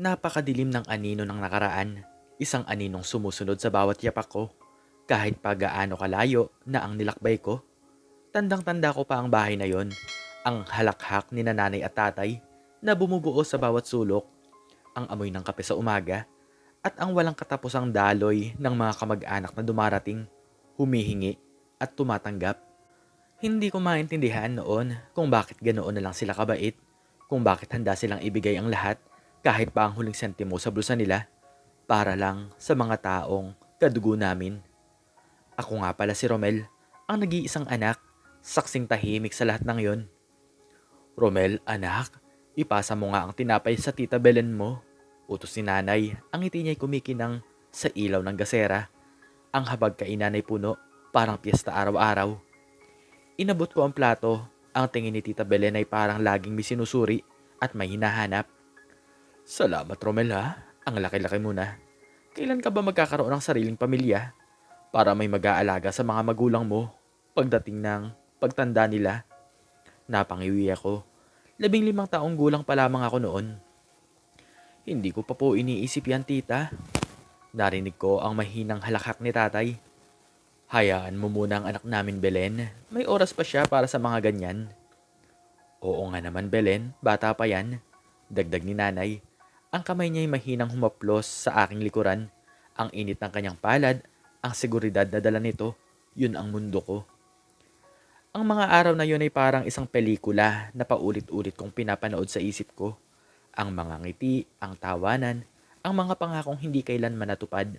Napakadilim ng anino ng nakaraan. Isang aninong sumusunod sa bawat yapak ko. Kahit pa gaano kalayo na ang nilakbay ko. Tandang-tanda ko pa ang bahay na yon. Ang halakhak ni nanay at tatay na bumubuo sa bawat sulok. Ang amoy ng kape sa umaga. At ang walang katapusang daloy ng mga kamag-anak na dumarating, humihingi at tumatanggap. Hindi ko maintindihan noon kung bakit ganoon na lang sila kabait, kung bakit handa silang ibigay ang lahat kahit pa ang huling sentimo sa bulsa nila para lang sa mga taong kadugo namin. Ako nga pala si Romel, ang nag-iisang anak, saksing tahimik sa lahat ng yon. Romel, anak, ipasa mo nga ang tinapay sa tita Belen mo. Utos ni nanay, ang ngiti niya'y kumikinang sa ilaw ng gasera. Ang habag kainan ay puno, parang piyesta araw-araw. Inabot ko ang plato, ang tingin ni tita Belen ay parang laging may sinusuri at may hinahanap. Salamat Romel ha, ang laki-laki mo na. Kailan ka ba magkakaroon ng sariling pamilya? Para may mag-aalaga sa mga magulang mo pagdating ng pagtanda nila. Napangiwi ako. Labing limang taong gulang pa lamang ako noon. Hindi ko pa po iniisip yan, tita. Narinig ko ang mahinang halakhak ni tatay. Hayaan mo muna ang anak namin, Belen. May oras pa siya para sa mga ganyan. Oo nga naman, Belen. Bata pa yan. Dagdag ni nanay. Ang kamay niya'y mahinang humaplos sa aking likuran. Ang init ng kanyang palad, ang seguridad na dala nito, yun ang mundo ko. Ang mga araw na yun ay parang isang pelikula na paulit-ulit kong pinapanood sa isip ko. Ang mga ngiti, ang tawanan, ang mga pangakong hindi kailanman natupad.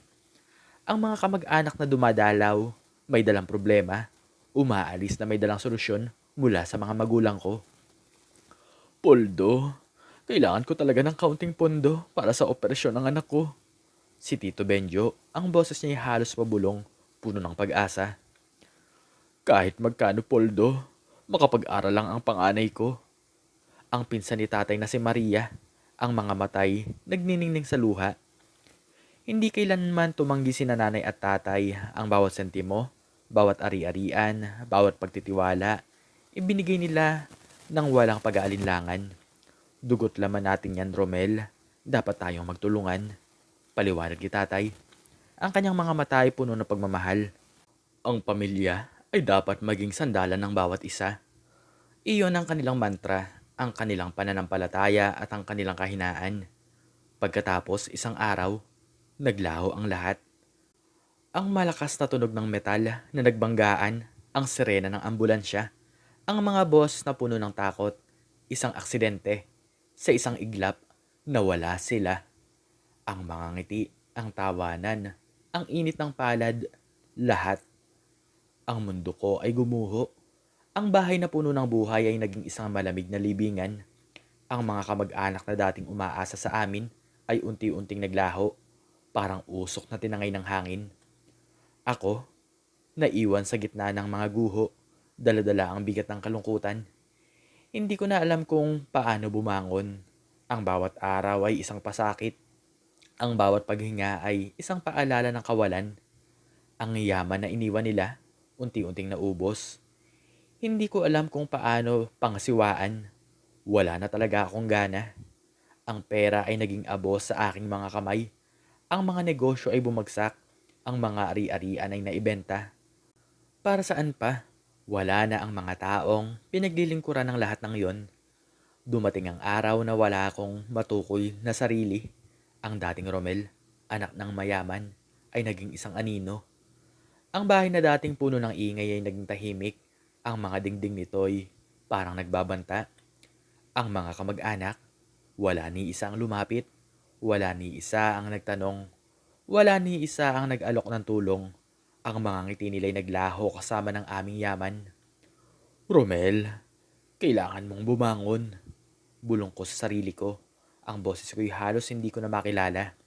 Ang mga kamag-anak na dumadalaw, may dalang problema, umaalis na may dalang solusyon mula sa mga magulang ko. Poldo, kailangan ko talaga ng kaunting pondo para sa operasyon ng anak ko. Si Tito Benjo, ang boses niya ay halos pabulong, puno ng pag-asa. Kahit magkano poldo, makapag-aral lang ang panganay ko. Ang pinsan ni tatay na si Maria, ang mga matay, nagniningning sa luha. Hindi kailanman tumanggi si nanay at tatay ang bawat sentimo, bawat ari-arian, bawat pagtitiwala. Ibinigay nila ng walang pag-aalinlangan. Dugot laman natin yan, Romel. Dapat tayong magtulungan. Paliwanag ni tatay. Ang kanyang mga mata ay puno ng pagmamahal. Ang pamilya ay dapat maging sandalan ng bawat isa. Iyon ang kanilang mantra, ang kanilang pananampalataya at ang kanilang kahinaan. Pagkatapos isang araw, naglaho ang lahat. Ang malakas na tunog ng metal na nagbanggaan, ang sirena ng ambulansya, ang mga boss na puno ng takot, isang aksidente, sa isang iglap, nawala sila. Ang mga ngiti, ang tawanan, ang init ng palad, lahat ang mundo ko ay gumuho. Ang bahay na puno ng buhay ay naging isang malamig na libingan. Ang mga kamag-anak na dating umaasa sa amin ay unti-unting naglaho, parang usok na tinangay ng hangin. Ako, naiwan sa gitna ng mga guho, daladala ang bigat ng kalungkutan. Hindi ko na alam kung paano bumangon. Ang bawat araw ay isang pasakit. Ang bawat paghinga ay isang paalala ng kawalan. Ang yaman na iniwan nila unti-unting naubos. Hindi ko alam kung paano pangasiwaan. Wala na talaga akong gana. Ang pera ay naging abos sa aking mga kamay. Ang mga negosyo ay bumagsak. Ang mga ari-arian ay naibenta. Para saan pa? Wala na ang mga taong pinaglilingkuran ng lahat ng yon. Dumating ang araw na wala akong matukoy na sarili. Ang dating Romel, anak ng mayaman, ay naging isang anino. Ang bahay na dating puno ng ingay ay naging tahimik. Ang mga dingding nito'y parang nagbabanta. Ang mga kamag-anak, wala ni isa ang lumapit. Wala ni isa ang nagtanong. Wala ni isa ang nag-alok ng tulong. Ang mga ngiti nila'y naglaho kasama ng aming yaman. Romel, kailangan mong bumangon. Bulong ko sa sarili ko. Ang boses ko'y halos hindi ko na makilala.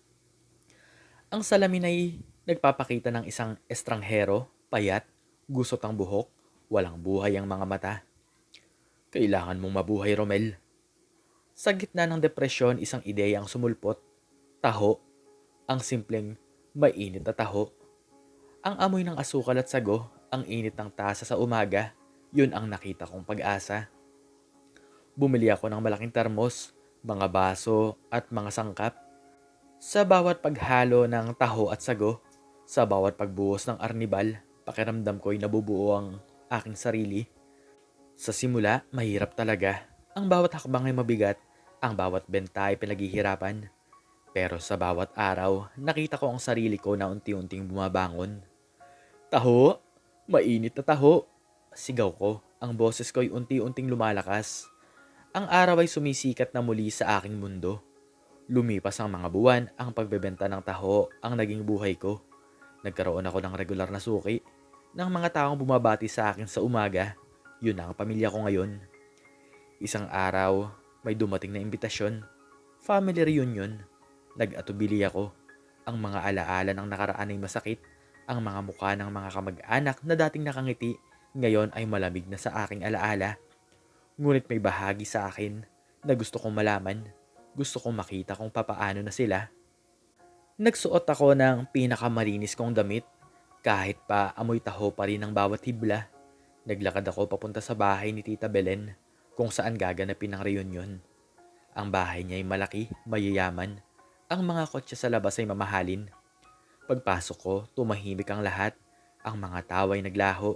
Ang salamin ay Nagpapakita ng isang estranghero, payat, gusot ang buhok, walang buhay ang mga mata. Kailangan mong mabuhay, Romel. Sa gitna ng depresyon, isang ideya ang sumulpot. Taho. Ang simpleng mainit na taho. Ang amoy ng asukal at sago, ang init ng tasa sa umaga, yun ang nakita kong pag-asa. Bumili ako ng malaking termos, mga baso at mga sangkap. Sa bawat paghalo ng taho at sago, sa bawat pagbuhos ng arnibal, pakiramdam ko'y nabubuo ang aking sarili. Sa simula, mahirap talaga. Ang bawat hakbang ay mabigat, ang bawat benta ay pinaghihirapan. Pero sa bawat araw, nakita ko ang sarili ko na unti-unting bumabangon. Taho! Mainit na taho! Sigaw ko, ang boses ko'y unti-unting lumalakas. Ang araw ay sumisikat na muli sa aking mundo. Lumipas ang mga buwan, ang pagbebenta ng taho ang naging buhay ko. Nagkaroon ako ng regular na suki ng mga taong bumabati sa akin sa umaga. Yun ang pamilya ko ngayon. Isang araw, may dumating na imbitasyon. Family reunion. Nag-atubili ako. Ang mga alaala ng nakaraan ay masakit. Ang mga mukha ng mga kamag-anak na dating nakangiti, ngayon ay malamig na sa aking alaala. Ngunit may bahagi sa akin na gusto kong malaman. Gusto kong makita kung papaano na sila. Nagsuot ako ng pinakamalinis kong damit. Kahit pa amoy taho pa rin ang bawat hibla. Naglakad ako papunta sa bahay ni Tita Belen kung saan gaganapin ang reunion. Ang bahay niya ay malaki, mayayaman. Ang mga kotse sa labas ay mamahalin. Pagpasok ko, tumahimik ang lahat. Ang mga tawa ay naglaho.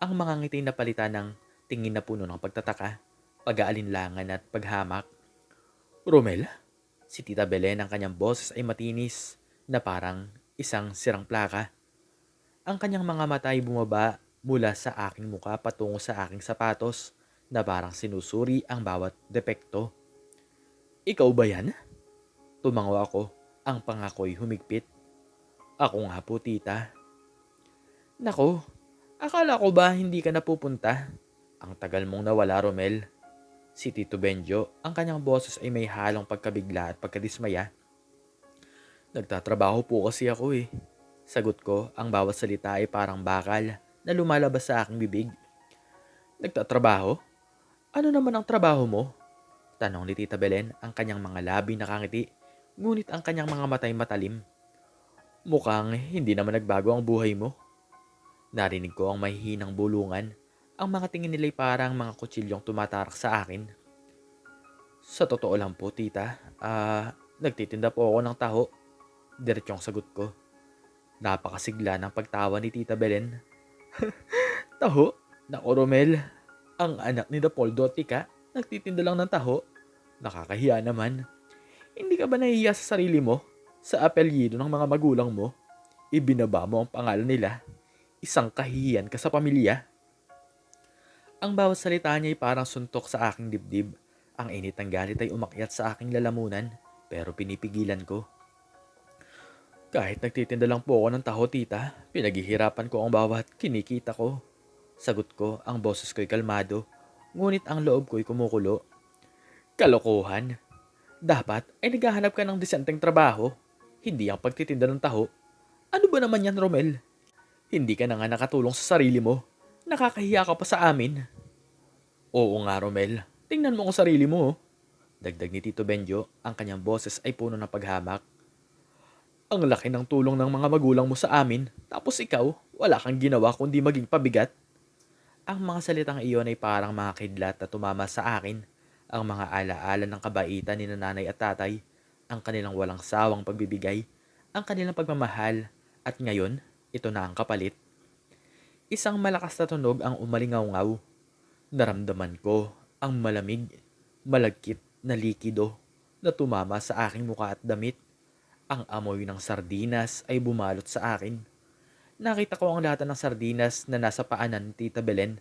Ang mga ngiti na palitan ng tingin na puno ng pagtataka, pag-aalinlangan at paghamak. Romel? Si Tita Belen ang kanyang boses ay matinis na parang isang sirang plaka. Ang kanyang mga mata ay bumaba mula sa aking muka patungo sa aking sapatos na parang sinusuri ang bawat depekto. Ikaw ba yan? Tumango ako. Ang pangako'y humigpit. Ako nga po, tita. Nako, akala ko ba hindi ka napupunta? Ang tagal mong nawala, Romel. Si Tito Benjo, ang kanyang boses ay may halong pagkabigla at pagkadismaya. Nagtatrabaho po kasi ako eh. Sagot ko, ang bawat salita ay parang bakal na lumalabas sa aking bibig. Nagtatrabaho? Ano naman ang trabaho mo? Tanong ni Tita Belen, ang kanyang mga labi nakangiti, ngunit ang kanyang mga matay matalim. Mukhang hindi naman nagbago ang buhay mo. Narinig ko ang mahihinang bulungan. Ang mga tingin nila'y parang mga kutsilyong tumatarak sa akin. Sa totoo lang po, tita, ah, nagtitinda po ako ng taho. Diretsyong sagot ko. Napakasigla ng pagtawa ni Tita Belen. taho? Nako, Romel. Ang anak ni Dapoldo at Tika, nagtitinda lang ng taho. Nakakahiya naman. Hindi ka ba nahihiya sa sarili mo? Sa apelyido ng mga magulang mo? Ibinaba mo ang pangalan nila. Isang kahihiyan ka sa pamilya. Ang bawat salita niya ay parang suntok sa aking dibdib. Ang init ng galit ay umakyat sa aking lalamunan, pero pinipigilan ko. Kahit nagtitinda lang po ako ng taho, tita, pinaghihirapan ko ang bawat kinikita ko. Sagot ko, ang boses ko'y kalmado, ngunit ang loob ko'y kumukulo. Kalokohan. Dapat ay naghahanap ka ng disenteng trabaho, hindi ang pagtitinda ng taho. Ano ba naman yan, Romel? Hindi ka na nga nakatulong sa sarili mo. Nakakahiya ka pa sa amin. Oo nga, Romel. Tingnan mo ang sarili mo. oh. Dagdag ni Tito Benjo, ang kanyang boses ay puno ng paghamak. Ang laki ng tulong ng mga magulang mo sa amin, tapos ikaw, wala kang ginawa kundi maging pabigat. Ang mga salitang iyon ay parang mga kidlat na tumama sa akin. Ang mga alaala ng kabaitan ni nanay at tatay, ang kanilang walang sawang pagbibigay, ang kanilang pagmamahal, at ngayon, ito na ang kapalit. Isang malakas na tunog ang umalingaw-ngaw. Naramdaman ko ang malamig, malagkit na likido na tumama sa aking muka at damit. Ang amoy ng sardinas ay bumalot sa akin. Nakita ko ang lata ng sardinas na nasa paanan ni Tita Belen.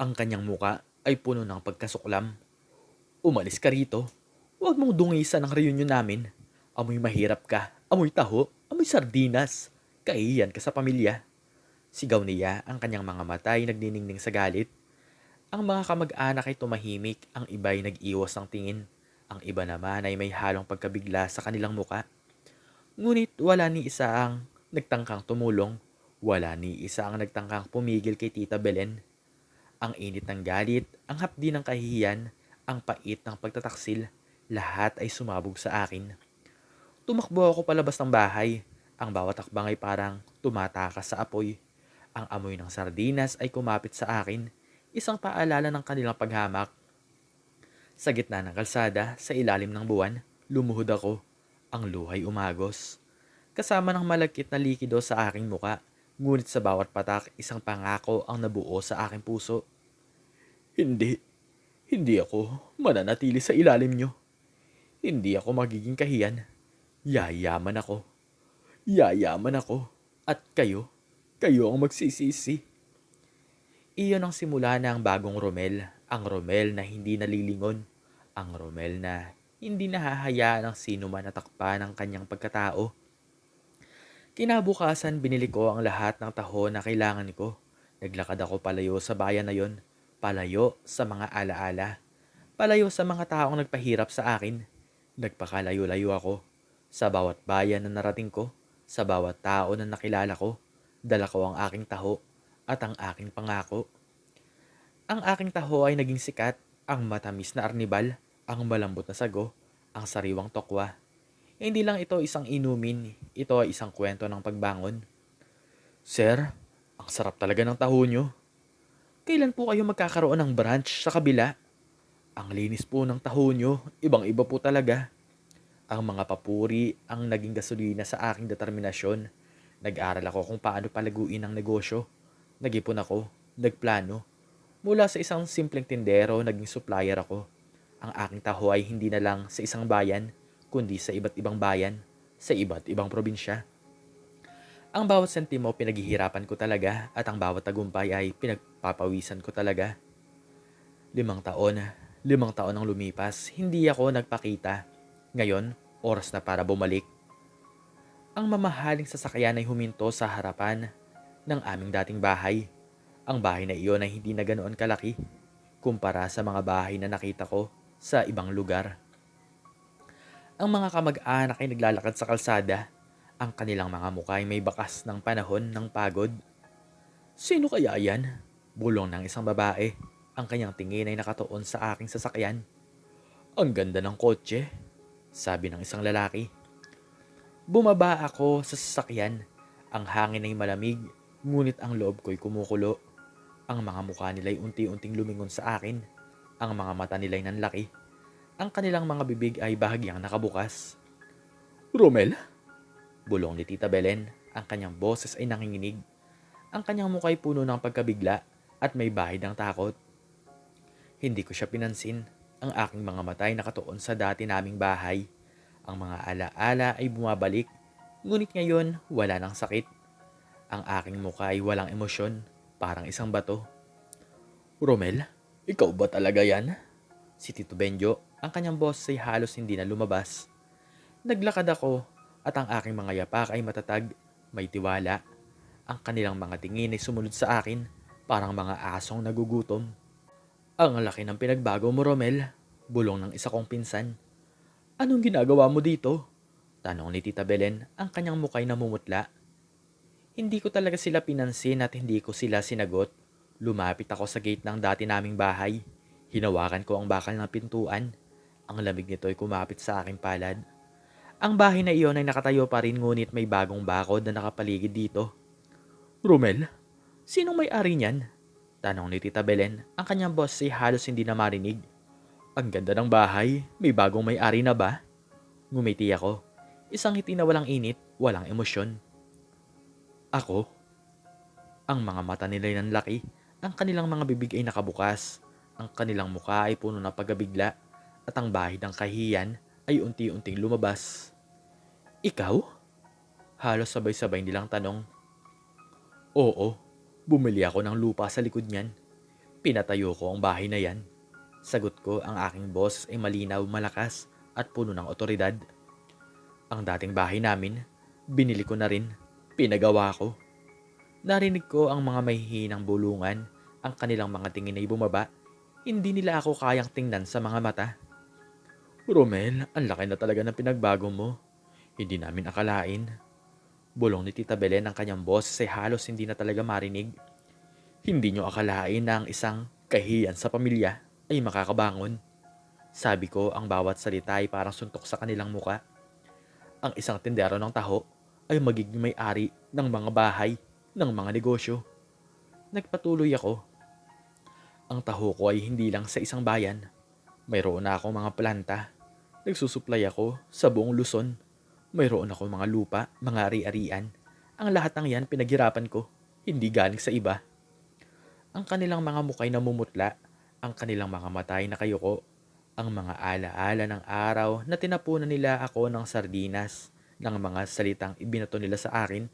Ang kanyang muka ay puno ng pagkasuklam. Umalis ka rito. Huwag mong dungisan ang reunion namin. Amoy mahirap ka. Amoy taho. Amoy sardinas. Kaiyan ka sa pamilya. Sigaw niya ang kanyang mga mata ay nagniningning sa galit. Ang mga kamag-anak ay tumahimik, ang iba ay nag-iwas ng tingin. Ang iba naman ay may halong pagkabigla sa kanilang muka. Ngunit wala ni isa ang nagtangkang tumulong. Wala ni isa ang nagtangkang pumigil kay Tita Belen. Ang init ng galit, ang hapdi ng kahihiyan, ang pait ng pagtataksil, lahat ay sumabog sa akin. Tumakbo ako palabas ng bahay. Ang bawat akbang ay parang tumatakas sa apoy. Ang amoy ng sardinas ay kumapit sa akin, isang paalala ng kanilang paghamak. Sa gitna ng kalsada, sa ilalim ng buwan, lumuhod ako. Ang luhay umagos. Kasama ng malagkit na likido sa aking muka, ngunit sa bawat patak, isang pangako ang nabuo sa aking puso. Hindi. Hindi ako mananatili sa ilalim nyo. Hindi ako magiging kahiyan. Yayaman ako. Yayaman ako. At kayo, kayo ang magsisisi. Iyon ang simula ng bagong Romel. Ang Romel na hindi nalilingon. Ang Romel na hindi nahahayaan ng sino man natakpa ng kanyang pagkatao. Kinabukasan binili ko ang lahat ng taho na kailangan ko. Naglakad ako palayo sa bayan na yon. Palayo sa mga alaala. Palayo sa mga taong nagpahirap sa akin. Nagpakalayo-layo ako. Sa bawat bayan na narating ko, sa bawat tao na nakilala ko, dala ko ang aking taho at ang aking pangako. Ang aking taho ay naging sikat, ang matamis na arnibal, ang malambot na sago, ang sariwang tokwa. Hindi lang ito isang inumin, ito ay isang kwento ng pagbangon. Sir, ang sarap talaga ng taho nyo. Kailan po kayo magkakaroon ng branch sa kabila? Ang linis po ng taho nyo, ibang-iba po talaga. Ang mga papuri ang naging gasolina sa aking determinasyon. Nag-aral ako kung paano palaguin ang negosyo. Nag-ipon ako, nagplano. Mula sa isang simpleng tindero, naging supplier ako. Ang aking taho ay hindi na lang sa isang bayan, kundi sa iba't ibang bayan, sa iba't ibang probinsya. Ang bawat sentimo pinaghihirapan ko talaga at ang bawat tagumpay ay pinagpapawisan ko talaga. Limang taon, limang taon ang lumipas, hindi ako nagpakita. Ngayon, oras na para bumalik. Ang mamahaling sasakyan ay huminto sa harapan ng aming dating bahay. Ang bahay na iyon ay hindi na ganoon kalaki kumpara sa mga bahay na nakita ko sa ibang lugar. Ang mga kamag-anak ay naglalakad sa kalsada. Ang kanilang mga mukha ay may bakas ng panahon ng pagod. Sino kaya yan? Bulong ng isang babae. Ang kanyang tingin ay nakatuon sa aking sasakyan. Ang ganda ng kotse, sabi ng isang lalaki. Bumaba ako sa sasakyan. Ang hangin ay malamig, ngunit ang loob ko'y kumukulo. Ang mga mukha nila'y unti-unting lumingon sa akin. Ang mga mata nila'y nanlaki. Ang kanilang mga bibig ay bahagyang nakabukas. Romel? Bulong ni Tita Belen. Ang kanyang boses ay nanginginig. Ang kanyang mukha ay puno ng pagkabigla at may bahid ng takot. Hindi ko siya pinansin. Ang aking mga mata ay nakatuon sa dati naming bahay. Ang mga alaala ay bumabalik, ngunit ngayon wala ng sakit. Ang aking mukha ay walang emosyon, parang isang bato. Romel, ikaw ba talaga yan? Si Tito Benjo, ang kanyang boss ay halos hindi na lumabas. Naglakad ako at ang aking mga yapak ay matatag, may tiwala. Ang kanilang mga tingin ay sumunod sa akin, parang mga asong nagugutom. Ang laki ng pinagbago mo, Romel. Bulong ng isa kong pinsan. Anong ginagawa mo dito? Tanong ni Tita Belen, ang kanyang mukay namumutla. Hindi ko talaga sila pinansin at hindi ko sila sinagot. Lumapit ako sa gate ng dati naming bahay. Hinawakan ko ang bakal ng pintuan. Ang lamig nito ay kumapit sa aking palad. Ang bahay na iyon ay nakatayo pa rin ngunit may bagong bakod na nakapaligid dito. Romel, sinong may-ari niyan? Tanong ni Tita Belen, ang kanyang boss ay halos hindi na marinig. Ang ganda ng bahay, may bagong may-ari na ba? Ngumiti ako. Isang ngiti na walang init, walang emosyon. Ako? Ang mga mata nila ay nanlaki, ang kanilang mga bibig ay nakabukas, ang kanilang mukha ay puno ng pagabigla, at ang bahid ng kahiyan ay unti-unting lumabas. Ikaw? Halos sabay-sabay nilang tanong. Oo, bumili ako ng lupa sa likod niyan. Pinatayo ko ang bahay na yan. Sagot ko ang aking boss ay malinaw, malakas at puno ng otoridad. Ang dating bahay namin, binili ko na rin, pinagawa ko. Narinig ko ang mga mahihinang bulungan, ang kanilang mga tingin ay bumaba. Hindi nila ako kayang tingnan sa mga mata. Romel, ang laki na talaga ng pinagbago mo. Hindi namin akalain. Bulong ni Tita Belen ang kanyang boss ay halos hindi na talaga marinig. Hindi nyo akalain na ang isang kahiyan sa pamilya ay makakabangon. Sabi ko ang bawat salita ay parang suntok sa kanilang muka. Ang isang tindero ng taho ay magiging may-ari ng mga bahay, ng mga negosyo. Nagpatuloy ako. Ang taho ko ay hindi lang sa isang bayan. Mayroon na ako mga planta. Nagsusuplay ako sa buong Luzon. Mayroon ako mga lupa, mga ari-arian. Ang lahat ng yan pinaghirapan ko, hindi galing sa iba. Ang kanilang mga mukay na mumutla, ang kanilang mga matay na kayuko, ang mga alaala ng araw na tinapunan nila ako ng sardinas ng mga salitang ibinato nila sa akin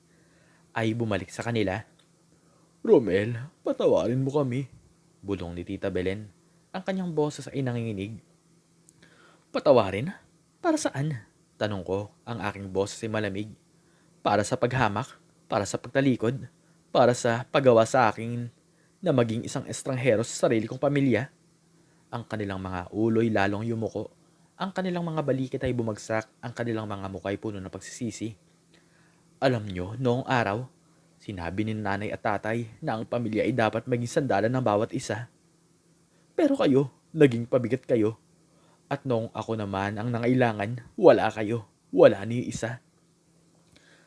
ay bumalik sa kanila. Romel, patawarin mo kami, bulong ni Tita Belen. Ang kanyang boses ay nanginginig. Patawarin? Para saan? Tanong ko, ang aking boses ay malamig. Para sa paghamak? Para sa pagtalikod? Para sa paggawa sa akin na maging isang estranghero sa sarili kong pamilya? Ang kanilang mga ulo'y lalong yumuko. Ang kanilang mga balikit ay bumagsak. Ang kanilang mga mukha ay puno ng pagsisisi. Alam nyo, noong araw, sinabi ni nanay at tatay na ang pamilya ay dapat maging sandalan ng bawat isa. Pero kayo, naging pabigat kayo. At noong ako naman ang nangailangan, wala kayo. Wala ni isa.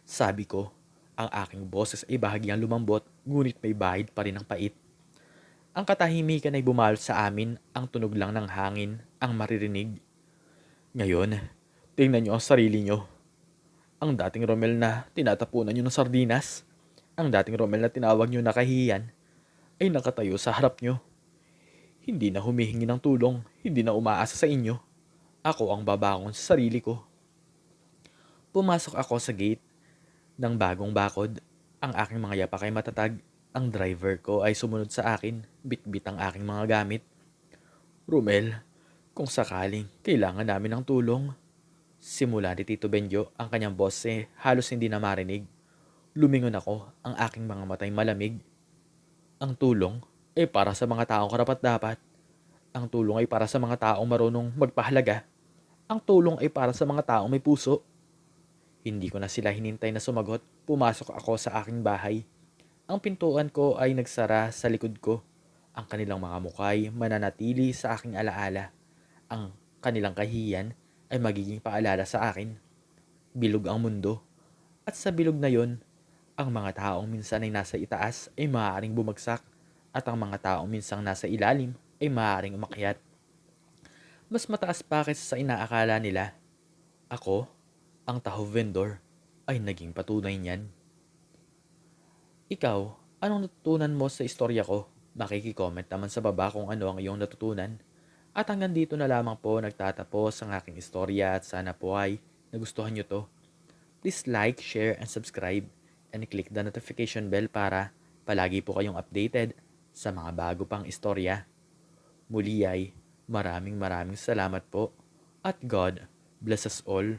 Sabi ko, ang aking boses ay bahagyang lumambot, ngunit may bahid pa rin ang pait. Ang katahimikan ay bumalot sa amin, ang tunog lang ng hangin, ang maririnig. Ngayon, tingnan nyo ang sarili nyo. Ang dating Romel na tinatapunan nyo ng sardinas, ang dating Romel na tinawag nyo na kahiyan, ay nakatayo sa harap nyo. Hindi na humihingi ng tulong, hindi na umaasa sa inyo. Ako ang babangon sa sarili ko. Pumasok ako sa gate ng bagong bakod. Ang aking mga yapak ay matatag. Ang driver ko ay sumunod sa akin, bitbit ang aking mga gamit. Rumel, kung sakaling kailangan namin ng tulong. Simula ni Tito Benjo, ang kanyang boss eh, halos hindi na marinig. Lumingon ako, ang aking mga matay malamig. Ang tulong ay para sa mga taong karapat-dapat. Ang tulong ay para sa mga taong marunong magpahalaga. Ang tulong ay para sa mga taong may puso. Hindi ko na sila hinintay na sumagot. Pumasok ako sa aking bahay. Ang pintuan ko ay nagsara sa likod ko. Ang kanilang mga mukay mananatili sa aking alaala. Ang kanilang kahiyan ay magiging paalala sa akin. Bilog ang mundo. At sa bilog na yon, ang mga taong minsan ay nasa itaas ay maaaring bumagsak at ang mga taong minsang nasa ilalim ay maaaring umakyat. Mas mataas pa kaysa sa inaakala nila. Ako, ang taho vendor, ay naging patunay niyan. Ikaw, anong natutunan mo sa istorya ko? Makikicomment naman sa baba kung ano ang iyong natutunan. At hanggang dito na lamang po nagtatapos ang aking istorya at sana po ay nagustuhan nyo to. Please like, share, and subscribe and click the notification bell para palagi po kayong updated sa mga bago pang istorya. Muli ay maraming maraming salamat po at God bless us all.